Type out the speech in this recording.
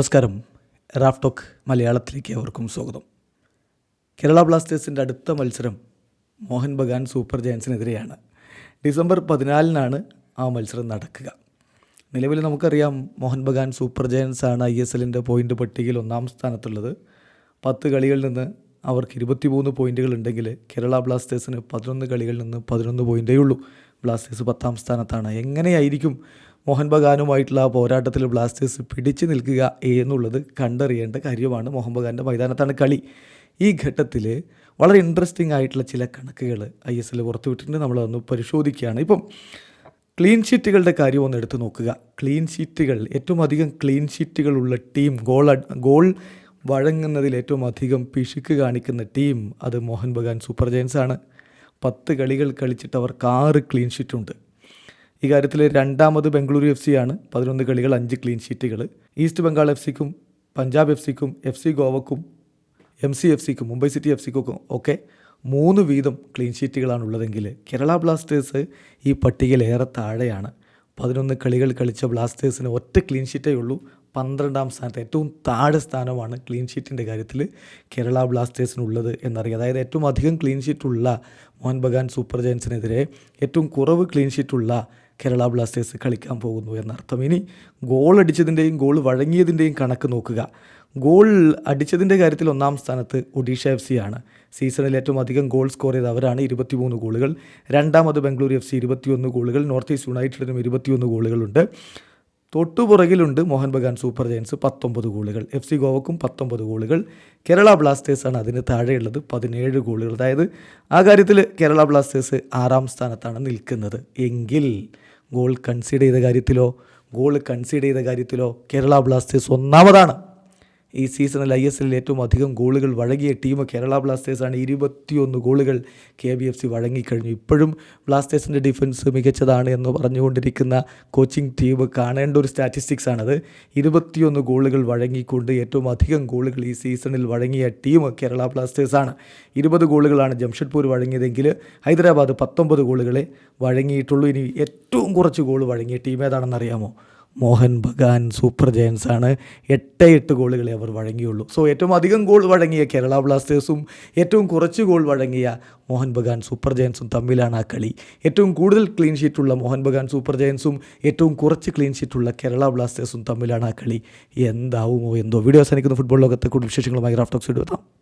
നമസ്കാരം. Raf talk മലയാളത്തിലേക്ക് അവർക്കും സ്വാഗതം. കേരള ബ്ലാസ്റ്റേഴ്സിന്റെ അടുത്ത മത്സരം മോഹൻ ബഗാൻ സൂപ്പർ ജയൻസിനെതിരെയാണ്. ഡിസംബർ പതിനാലിനാണ് ആ മത്സരം നടക്കുക. നിലവിൽ നമുക്കറിയാം മോഹൻ ബഗാൻ സൂപ്പർ ജയൻസ് ആണ് ഐ എസ് എല്ലിന്റെ പോയിന്റ് പട്ടികയിൽ ഒന്നാം സ്ഥാനത്തുള്ളത്. പത്ത് കളികളിൽ നിന്ന് അവർക്ക് ഇരുപത്തിമൂന്ന് പോയിന്റുകൾ ഉണ്ടെങ്കിൽ കേരള ബ്ലാസ്റ്റേഴ്സിന് പതിനൊന്ന് കളികളിൽ നിന്ന് പതിനൊന്ന് പോയിന്റേ ഉള്ളൂ ബ്ലാസ്റ്റേഴ്സ് പത്താം സ്ഥാനത്താണ്. എങ്ങനെയായിരിക്കും മോഹൻ ബഗാനുമായിട്ടുള്ള പോരാട്ടത്തിൽ ബ്ലാസ്റ്റേഴ്സ് പിടിച്ചു നിൽക്കുക എന്നുള്ളത് കണ്ടറിയേണ്ട കാര്യമാണ് മോഹൻ ബഗാന്റെ മൈതാനത്താണ് കളി. ഈ ഘട്ടത്തിൽ വളരെ ഇൻട്രസ്റ്റിംഗ് ആയിട്ടുള്ള ചില കണക്കുകൾ ഐ എസ് എൽ പുറത്തുവിട്ടിട്ടുണ്ട്. നമ്മളതൊന്ന് പരിശോധിക്കുകയാണ്. ഇപ്പം ക്ലീൻ ഷീറ്റുകളുടെ കാര്യം ഒന്ന് എടുത്തു നോക്കുക. ക്ലീൻ ഷീറ്റുകൾ ഏറ്റവും അധികം ക്ലീൻ ഷീറ്റുകളുള്ള ടീം ഗോൾ ഗോൾ വഴങ്ങുന്നതിൽ ഏറ്റവും അധികം പിശുക്ക് കാണിക്കുന്ന ടീം അത് മോഹൻ ബഗാൻ സൂപ്പർ ജയൻസ് ആണ്. പത്ത് കളികൾ കളിച്ചിട്ട് അവർക്ക് ആറ് ക്ലീൻ ഷീറ്റുണ്ട് ഈ കാര്യത്തിൽ രണ്ടാമത് ബംഗളൂരു എഫ് സി ആണ്. പതിനൊന്ന് കളികൾ അഞ്ച് ക്ലീൻ ഷീറ്റുകൾ ഈസ്റ്റ് ബംഗാൾ എഫ് സിക്കും പഞ്ചാബ് എഫ് സിക്കും എഫ് സി ഗോവക്കും എം സി എഫ് സിക്കും മുംബൈ സിറ്റി എഫ് സിക്കും ഒക്കെ മൂന്ന് വീതം ക്ലീൻ ഷീറ്റുകളാണ് ഉള്ളതെങ്കിൽ കേരള ബ്ലാസ്റ്റേഴ്സ് ഈ പട്ടികയിൽ ഏറെ താഴെയാണ്. പതിനൊന്ന് കളികൾ കളിച്ച ബ്ലാസ്റ്റേഴ്സിന് ഒറ്റ ക്ലീൻ ഷീറ്റേ ഉള്ളൂ. പന്ത്രണ്ടാം സ്ഥാനത്ത് ഏറ്റവും താഴെ സ്ഥാനമാണ് ക്ലീൻ ഷീറ്റിന്റെ കാര്യത്തിൽ കേരള ബ്ലാസ്റ്റേഴ്സിനുള്ളത് എന്നറിയാം. അതായത് ഏറ്റവും അധികം ക്ലീൻ ഷീറ്റുള്ള മോഹൻ ബഗാൻ സൂപ്പർ ജയൻസിനെതിരെ ഏറ്റവും കുറവ് ക്ലീൻ ഷീറ്റുള്ള കേരള ബ്ലാസ്റ്റേഴ്സ് കളിക്കാൻ പോകുന്നു എന്നർത്ഥം. ഇനി ഗോൾ അടിച്ചതിന്റെയും ഗോൾ വഴങ്ങിയതിന്റെയും കണക്ക് നോക്കുക. ഗോൾ അടിച്ചതിന്റെ കാര്യത്തിൽ ഒന്നാം സ്ഥാനത്ത് ഒഡീഷ എഫ് സി ആണ്. സീസണിൽ ഏറ്റവും അധികം ഗോൾ സ്കോർ ചെയ്ത് അവരാണ് ഇരുപത്തിമൂന്ന് ഗോളുകൾ. രണ്ടാമത് ബംഗളൂരു എഫ് സി ഇരുപത്തിയൊന്ന് ഗോളുകൾ. നോർത്ത് ഈസ്റ്റ് യുണൈറ്റഡിനും ഇരുപത്തിയൊന്ന് ഗോളുകളുണ്ട്. തൊട്ടുപുറകിലുണ്ട് മോഹൻ ബഗാൻ സൂപ്പർ ജയൻസ് പത്തൊമ്പത് ഗോളുകൾ. എഫ് സി ഗോവക്കും പത്തൊമ്പത് ഗോളുകൾ. കേരള ബ്ലാസ്റ്റേഴ്സാണ് അതിന് താഴെയുള്ളത് പതിനേഴ് ഗോളുകൾ. അതായത് ആ കാര്യത്തിൽ കേരള ബ്ലാസ്റ്റേഴ്സ് ആറാം സ്ഥാനത്താണ് നിൽക്കുന്നത്. എങ്കിൽ ഗോൾ കൺസീഡ് ചെയ്ത കാര്യത്തിലോ ഗോൾ കൺസീഡ് ചെയ്ത കാര്യത്തിലോ കേരള ബ്ലാസ്റ്റേഴ്സ് ഒന്നാമതാണ്. ഈ സീസണിൽ ഐ എസ് എല്ലിൽ ഏറ്റവും അധികം ഗോളുകൾ വഴങ്ങിയ ടീം കേരള ബ്ലാസ്റ്റേഴ്സാണ് ഇരുപത്തിയൊന്ന് ഗോളുകൾ കെ ബി എഫ് സി വഴങ്ങിക്കഴിഞ്ഞു. ഇപ്പോഴും ബ്ലാസ്റ്റേഴ്സിന്റെ ഡിഫൻസ് മികച്ചതാണ് എന്ന് പറഞ്ഞുകൊണ്ടിരിക്കുന്ന കോച്ചിങ് ടീം കാണേണ്ട ഒരു സ്റ്റാറ്റിസ്റ്റിക്സ് ആണത്. ഇരുപത്തിയൊന്ന് ഗോളുകൾ വഴങ്ങിക്കൊണ്ട് ഏറ്റവും അധികം ഗോളുകൾ ഈ സീസണിൽ വഴങ്ങിയ ടീം കേരള ബ്ലാസ്റ്റേഴ്സാണ് ഇരുപത് ഗോളുകളാണ് ജംഷഡ്പൂർ വഴങ്ങിയതെങ്കിൽ ഹൈദരാബാദ് പത്തൊമ്പത് ഗോളുകളെ വഴങ്ങിയിട്ടുള്ളൂ. ഇനി ഏറ്റവും കുറച്ച് ഗോൾ വഴങ്ങിയ ടീം ഏതാണെന്നറിയാമോ? മോഹൻ ബഗാൻ സൂപ്പർ ജയൻസാണ് എട്ട് എട്ട് ഗോളുകളെ അവർ വഴങ്ങിയുള്ളൂ. സോ ഏറ്റവും അധികം ഗോൾ വഴങ്ങിയ കേരള ബ്ലാസ്റ്റേഴ്സും ഏറ്റവും കുറച്ച് ഗോൾ വഴങ്ങിയ മോഹൻ ബഗാൻ സൂപ്പർ ജയൻസും തമ്മിലാണ് ആ കളി. ഏറ്റവും കൂടുതൽ ക്ലീൻ ഷീറ്റുള്ള മോഹൻ ബഗാൻ സൂപ്പർ ജയൻസും ഏറ്റവും കുറച്ച് ക്ലീൻ ഷീറ്റുള്ള കേരള ബ്ലാസ്റ്റേഴ്സും തമ്മിലാണ് ആ കളി. എന്താവുമോ എന്തോ. വീഡിയോ അവസാനിക്കുന്ന. ഫുട്ബോൾ ലോകത്തെ കൂടുതൽ വിശേഷങ്ങളുമായി റാഫ്റ്റോക്സ് എടുത്താം